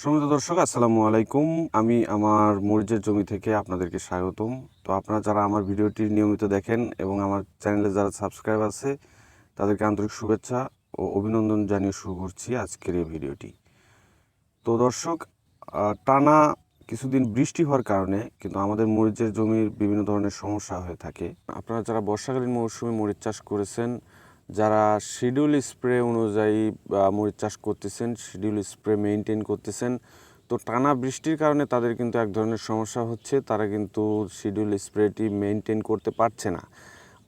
সুমিত দর্শক, আসসালামু আলাইকুম। আমি আমার মরিচের জমি থেকে আপনাদেরকে স্বাগতম। তো আপনারা যারা আমার ভিডিওটি নিয়মিত দেখেন এবং আমার চ্যানেলে যারা সাবস্ক্রাইব আছে, তাদেরকে আন্তরিক শুভেচ্ছা ও অভিনন্দন জানিয়ে শুরু করছি আজকের এই ভিডিওটি। তো দর্শক টানা কিছুদিন বৃষ্টি হওয়ার কারণে কিন্তু আমাদের মরিচের জমির বিভিন্ন ধরনের সমস্যা হয়ে থাকে। আপনারা যারা বর্ষাকালীন মৌসুমে মরিচ চাষ করেছেন যারা শিডিউল স্প্রে অনুযায়ী মরিচ চাষ করতেছেন শিডিউল স্প্রে মেনটেন করতেছেন, তো টানা বৃষ্টির কারণে তাদের কিন্তু এক ধরনের সমস্যা হচ্ছে, তারা কিন্তু শিডিউল স্প্রেটি মেনটেন করতে পারছে না।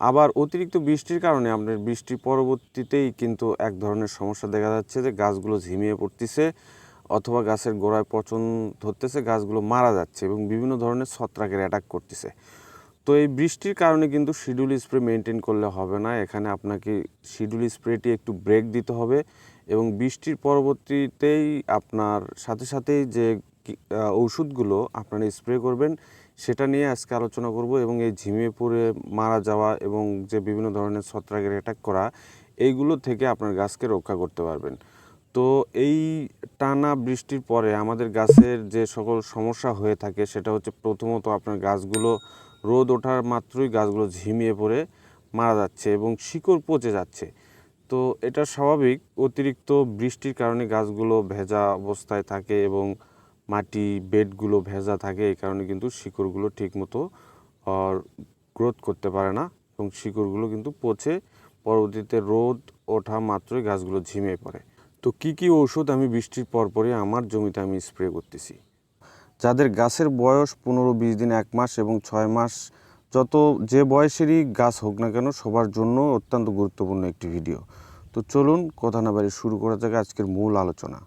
আবার অতিরিক্ত বৃষ্টির কারণে আপনার বৃষ্টি পরবর্তীতেই কিন্তু এক ধরনের সমস্যা দেখা যাচ্ছে যে গাছগুলো ঝিমিয়ে পড়তেছে অথবা গাছের গোড়ায় পচন ধরতেছে, গাছগুলো মারা যাচ্ছে এবং বিভিন্ন ধরনের ছত্রাকের অ্যাটাক করতেছে। তো এই বৃষ্টির কারণে কিন্তু শিডিউল স্প্রে মেনটেন করলে হবে না। এখানে আপনাকে শিডিউল স্প্রেটি একটু ব্রেক দিতে হবে এবং বৃষ্টির পরবর্তীতেই আপনার সাথে সাথেই যে ঔষধগুলো আপনারা স্প্রে করবেন, সেটা নিয়ে আজকে আলোচনা করব এবং এই ঝিমিয়ে পড়ে মারা যাওয়া এবং যে বিভিন্ন ধরনের ছত্রাকের অ্যাটাক করা, এইগুলো থেকে আপনার গাছকে রক্ষা করতে পারবেন। তো এই টানা বৃষ্টির পরে আমাদের গাছের যে সকল সমস্যা হয়ে থাকে, সেটা হচ্ছে প্রথমত আপনার গাছগুলো রোদ ওঠার মাত্রই গাছগুলো ঝিমিয়ে পড়ে, মারা যাচ্ছে এবং শিকড় পচে যাচ্ছে। তো এটা স্বাভাবিক, অতিরিক্ত বৃষ্টির কারণে গাছগুলো ভেজা অবস্থায় থাকে এবং মাটি, বেডগুলো ভেজা থাকে, এই কারণে কিন্তু শিকড়গুলো ঠিকমতো গ্রোথ করতে পারে না এবং শিকড়গুলো কিন্তু পচে, পরবর্তীতে রোদ ওঠা মাত্রই গাছগুলো ঝিমিয়ে পড়ে। তো কি কি ঔষধ আমি বৃষ্টির পরপরই আমার জমিতে আমি স্প্রে করতেছি? যাদের গাছের বয়স পনেরো বিশ দিন, এক মাস এবং ছয় মাস, যত যে বয়সেরই গাছ হোক না কেন সবার জন্য অত্যন্ত গুরুত্বপূর্ণ একটি ভিডিও। তো চলুন কথা না বাড়ি শুরু করা যাক আজকের মূল আলোচনা।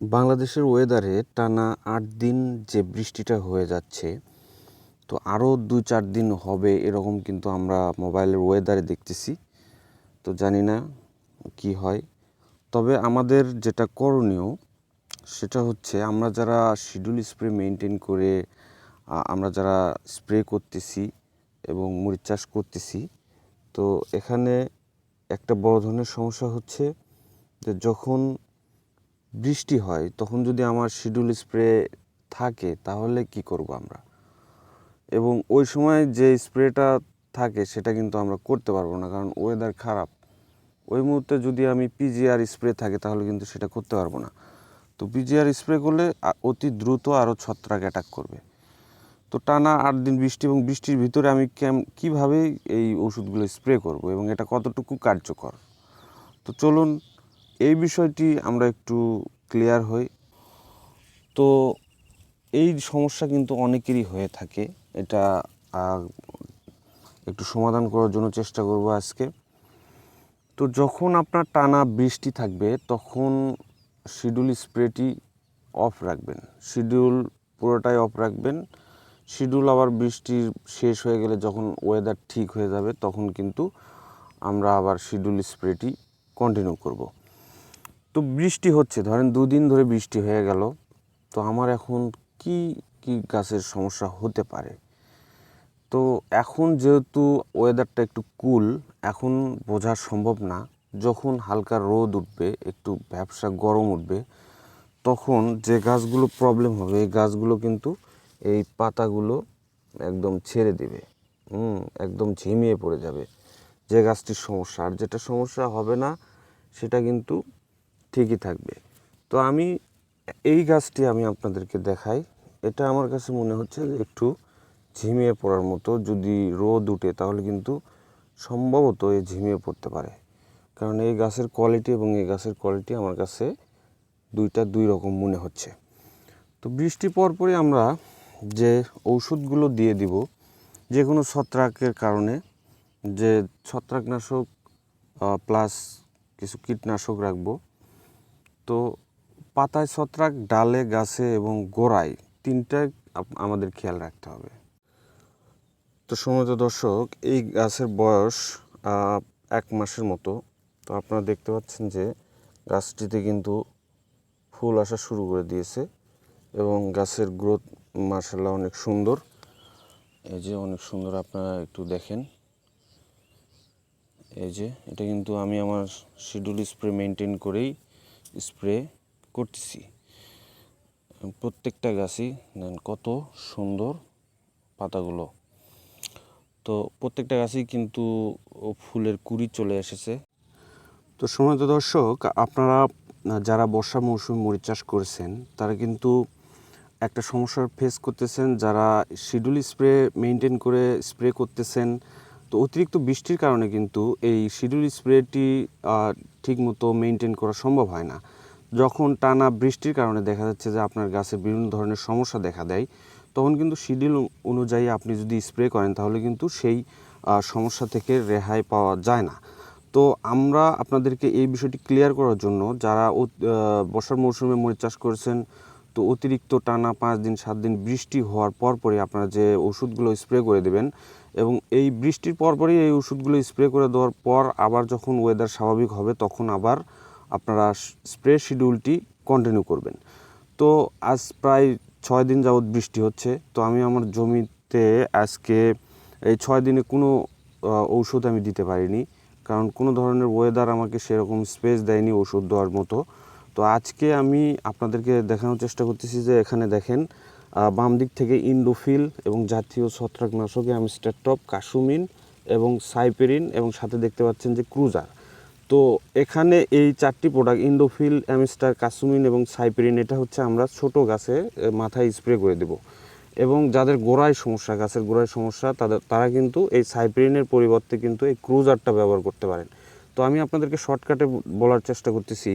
বাংলাদেশের ওয়েদারে টানা আট দিন যে বৃষ্টিটা হয়ে যাচ্ছে, তো আরও দুই চার দিন হবে এরকম কিন্তু আমরা মোবাইলের ওয়েদারে দেখতেছি। তো জানি না কি হয়। তবে আমাদের যেটা করণীয় সেটা হচ্ছে আমরা যারা শিডিউল স্প্রে মেনটেন করে আমরা যারা স্প্রে করতেছি এবং মরিচ চাষ করতেছি, তো এখানে একটা বড় ধরনের সমস্যা হচ্ছে যে যখন বৃষ্টি হয়, তখন যদি আমার শিডিউল স্প্রে থাকে, তাহলে কি করব আমরা? এবং ওই সময় যে স্প্রেটা থাকে, সেটা কিন্তু আমরা করতে পারব না, কারণ ওয়েদার খারাপ। ওই মুহূর্তে যদি আমি পিজিআর স্প্রে থাকে, তাহলে কিন্তু সেটা করতে পারব না। তো পিজিআর স্প্রে করলে অতি দ্রুত আরও ছত্রাক অ্যাটাক করবে। তো টানা আট দিন বৃষ্টি এবং বৃষ্টির ভিতরে আমি কেম, কীভাবে এই ওষুধগুলো স্প্রে করব এবং এটা কতটুকু কার্যকর? তো চলুন, এই বিষয়টি আমরা একটু ক্লিয়ার হই। তো এই সমস্যা কিন্তু অনেকেরই হয়ে থাকে। এটা একটু সমাধান করার জন্য চেষ্টা করব আজকে। তো যখন আপনার টানা বৃষ্টি থাকবে, তখন শিডিউল স্প্রেটি অফ রাখবেন। শিডিউল পুরোটাই অফ রাখবেন। শিডিউল আবার বৃষ্টির শেষ হয়ে গেলে যখন ওয়েদার ঠিক হয়ে যাবে, তখন কিন্তু আমরা আবার শিডিউল স্প্রেটি কন্টিনিউ করব। তো বৃষ্টি হচ্ছে, ধরেন দুদিন ধরে বৃষ্টি হয়ে গেল। তো আমার এখন কি কি গাছের সমস্যা হতে পারে? তো এখন যেহেতু ওয়েদারটা একটু কুল এখন বোঝা সম্ভব না। যখন হালকা রোদ উঠবে, একটু ব্যবসা গরম উঠবে, তখন যে গাছগুলো প্রবলেম হবে, এই গাছগুলো কিন্তু এই পাতাগুলো একদম ছেড়ে দেবে। হুম, একদম ঝিমিয়ে পড়ে যাবে যে গাছটির সমস্যা। আর যেটা সমস্যা হবে না, সেটা কিন্তু ঠিকই থাকবে। তো আমি এই গাছটি আমি আপনাদেরকে দেখাই। এটা আমার কাছে মনে হচ্ছে যে একটু ঝিমিয়ে পড়ার মতো। যদি রোদ উঠে, তাহলে কিন্তু সম্ভবত এই ঝিমিয়ে পড়তে পারে। কারণ এই গাছের কোয়ালিটি এবং এই গাছের কোয়ালিটি আমার কাছে দুইটা দুই রকম মনে হচ্ছে। তো বৃষ্টি পরপরই আমরা যে ঔষধগুলো দিয়ে দিব, যে কোনো ছত্রাকের কারণে, যে ছত্রাকনাশক প্লাস কিছু কীটনাশক রাখব। তো পাতায় ছত্রাক, ডালে, গাছে এবং গোড়ায় তিনটায় আপ- আমাদের খেয়াল রাখতে হবে। তো সময়ত দর্শক, এই গাছের বয়স এক মাসের মতো। তো আপনারা দেখতে পাচ্ছেন যে গাছটিতে কিন্তু ফুল আসা শুরু করে দিয়েছে এবং গাছের গ্রোথ মার্শাল্লাহ অনেক সুন্দর। এই যে অনেক সুন্দর আপনারা একটু দেখেন। এই যে এটা কিন্তু আমি আমার শিডিউল স্প্রে মেনটেন করেই স্প্রে করতেছি। প্রত্যেকটা গাছই দেন কত সুন্দর পাতাগুলো। তো প্রত্যেকটা গাছই কিন্তু ফুলের কুড়ি চলে এসেছে। তো সময় দর্শক, আপনারা যারা বর্ষা মৌসুমে মরিচ চাষ করেছেন, তারা কিন্তু একটা সমস্যার ফেস করতেছেন, যারা শিডিউল স্প্রে মেনটেন করে স্প্রে করতেছেন। তো অতিরিক্ত বৃষ্টির কারণে কিন্তু এই শিডিউল স্প্রেটি ঠিকমতো মেনটেন করা সম্ভব হয় না। যখন টানা বৃষ্টির কারণে দেখা যাচ্ছে যে আপনার গাছের বিভিন্ন ধরনের সমস্যা দেখা দেয়, তখন কিন্তু শিডিউল অনুযায়ী আপনি যদি স্প্রে করেন, তাহলে কিন্তু সেই সমস্যা থেকে রেহাই পাওয়া যায় না। তো আমরা আপনাদেরকে এই বিষয়টি ক্লিয়ার করার জন্য যারা বর্ষার মৌসুমে মরিচ চাষ করেছেন, তো অতিরিক্ত টানা পাঁচ দিন, সাত দিন বৃষ্টি হওয়ার পরপরই আপনারা যে ওষুধগুলো স্প্রে করে দেবেন এবং এই বৃষ্টির পরপরই এই ওষুধগুলো স্প্রে করে দেওয়ার পর আবার যখন ওয়েদার স্বাভাবিক হবে তখন আবার আপনারা স্প্রে শিডিউলটি কন্টিনিউ করবেন। তো আজ প্রায় ছয় দিন যাবৎ বৃষ্টি হচ্ছে, তো আমি আমার জমিতে আজকে এই ছয় দিনে কোনো ঔষধ আমি দিতে পারিনি। কারণ কোনো ধরনের ওয়েদার আমাকে সেরকম স্পেস দেয়নি ওষুধ দেওয়ার মতো। তো আজকে আমি আপনাদেরকে দেখানোর চেষ্টা করতেছি যে এখানে দেখেন বাম দিক থেকে ইন্ডোফিল এবং জাতীয় ছত্রাকনাশকে অ্যামস্টার টপ কাসুমিন এবং সাইপেরিন এবং সাথে দেখতে পাচ্ছেন যে ক্রুজার তো এখানে এই চারটি প্রোডাক্ট ইন্ডোফিল অ্যামিস্টার কাসুমিন এবং সাইপেরিন এটা হচ্ছে আমরা ছোট গাছে মাথায় স্প্রে করে দেব। এবং যাদের গোড়ায় সমস্যা, গাছের গোড়ায় সমস্যা, তাদের, তারা কিন্তু এই সাইপেরিনের পরিবর্তে কিন্তু এই ক্রুজারটা ব্যবহার করতে পারেন। তো আমি আপনাদেরকে শর্টকাটে বলার চেষ্টা করতেছি।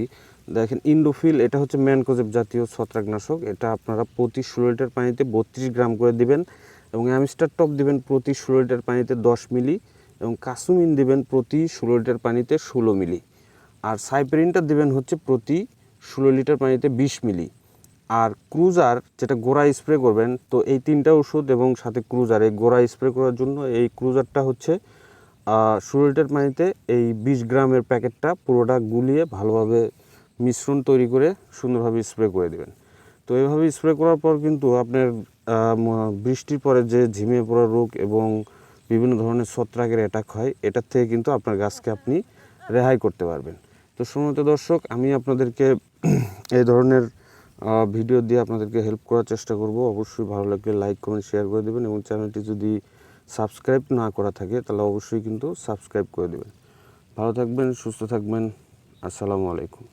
দেখেন, ইন্ডোফিল, এটা হচ্ছে ম্যানকোজেব জাতীয় ছত্রাকনাশক। এটা আপনারা প্রতি ষোলো লিটার পানিতে বত্রিশ গ্রাম করে দিবেন এবং অ্যামিস্টার টপ দিবেন প্রতি ষোলো লিটার পানিতে দশ মিলি এবং কাসুমিন দিবেন প্রতি ষোলো লিটার পানিতে ষোলো মিলি। আর সাইপেরিনটা দিবেন হচ্ছে প্রতি ষোলো লিটার পানিতে বিশ মিলি। আর ক্রুজার যেটা গোড়া স্প্রে করবেন, তো এই তিনটা ওষুধ এবং সাথে ক্রুজার এই গোড়া স্প্রে করার জন্য এই ক্রুজারটা হচ্ছে ষোলো পানিতে এই বিশ গ্রামের প্যাকেটটা পুরোটা গুলিয়ে ভালোভাবে মিশ্রণ তৈরি করে সুন্দরভাবে স্প্রে করে দেবেন। তো এইভাবে স্প্রে করার পর কিন্তু আপনার বৃষ্টির পরে যে ঝিমিয়ে পড়া রোগ এবং বিভিন্ন ধরনের ছত্রাকের অ্যাটাক হয়, এটার থেকে কিন্তু আপনার গাছকে আপনি রেহাই করতে পারবেন। তো সমত দর্শক, আমি আপনাদেরকে এই ধরনের ভিডিও দিয়ে আপনাদেরকে হেল্প করার চেষ্টা করব। অবশ্যই ভালো লাগলে লাইক কমেন্ট শেয়ার করে দেবেন এবং চ্যানেলটি যদি সাবস্ক্রাইব না করা থাকে, তাহলে অবশ্যই কিন্তু সাবস্ক্রাইব করে দেবেন। ভালো থাকবেন, সুস্থ থাকবেন। আসসালামু আলাইকুম।